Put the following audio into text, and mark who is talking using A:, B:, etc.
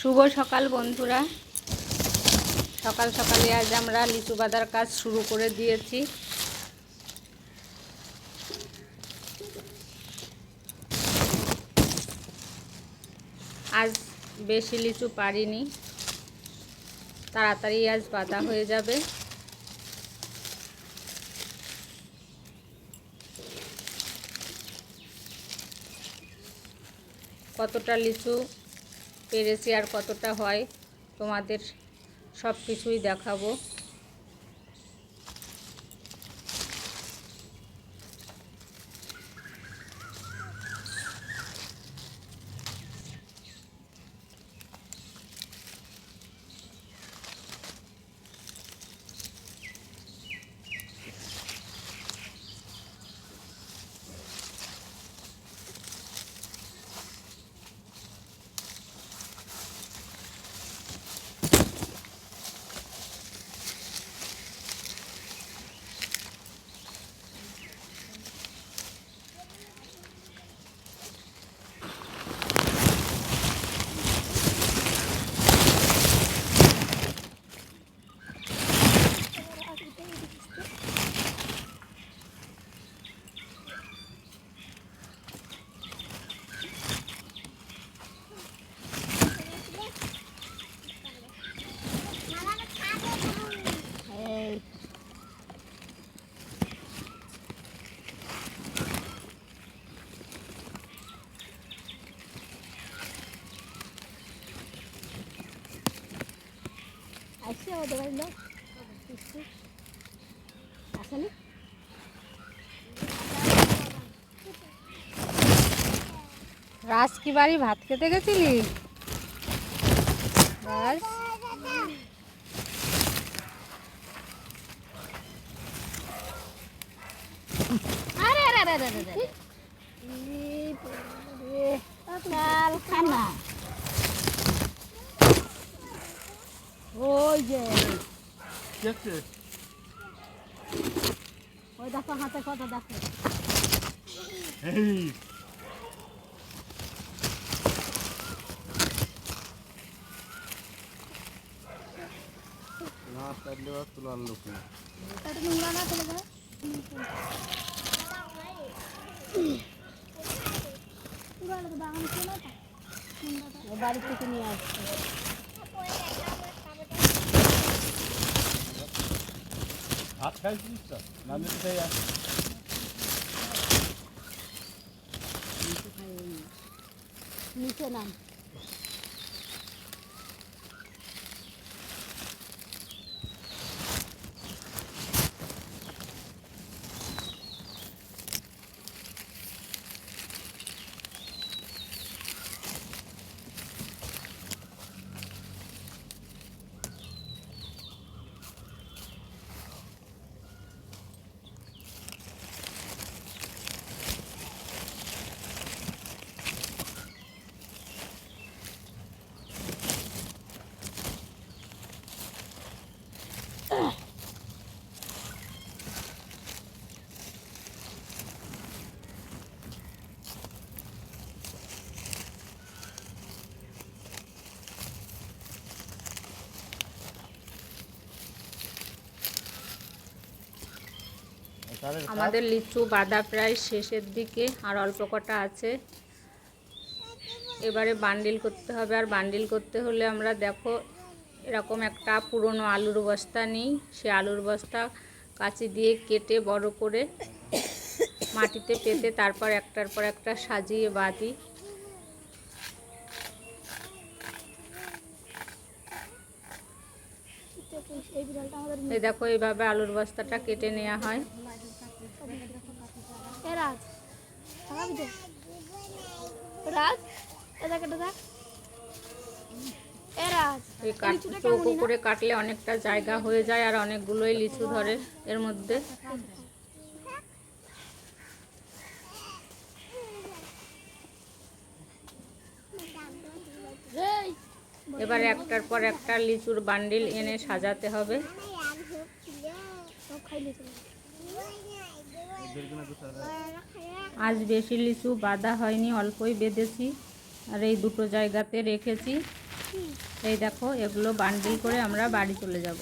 A: শুভ সকাল বন্ধুরা। সকাল সকালে আজ আমরা লিচু বাঁধার কাজ শুরু করে দিয়েছি। আজ বেশি লিচু পারিনি। তাড়াতাড়ি আজ বাঁধা হয়ে যাবে। কতটা লিচু পেরেছি আর কতটা হয় তোমাদের সব কিছুই দেখাবো।
B: আসছে ওদের বাড়ির লোক। আসেনি?
A: রাজ কি বাড়ি? ভাত খেতে গেছিলি? রাজ?
B: আরে আরে খানা ওই যে ওই দেখো হাতে কত দেখো
C: না তাইলে আর তোলার লোক নেই
B: কত নোংরা না চলে যাবে বাড়ি থেকে নিয়ে আসছে
C: ভাত খাইছিস তো না নিতে
B: নিচে নাম
A: আমাদের লিচু বাঁধা প্রায় শেষের দিকে আর অল্প কটা আছে। এবারে বান্ডিল করতে হবে আর বান্ডিল করতে হলে আমরা দেখো এরকম একটা পুরনো আলুর বস্তা নিই। সে আলুর বস্তা কাঁচি দিয়ে কেটে বড় করে মাটিতে পেতে তারপর একটার পর একটা সাজিয়ে বাঁধি।
B: এই
A: দেখো এইভাবে আলুর বস্তাটা কেটে নেওয়া হয়।
B: দেখ রাজ
A: এই চৌকো করে কাটলে অনেকটা জায়গা হয়ে যায় আর অনেকগুলোই লিচু ধরে এর মধ্যে। এবারে একটার পর একটা লিচুর বান্ডিল এনে সাজাতে হবে। আজ বেশি লিচু বাঁধা হয়নি, অল্পই বেঁধেছি। আর এই দুটো জায়গাতে রেখেছি। এই দেখো, এগুলো বান্ডিল করে আমরা বাড়ি চলে যাব।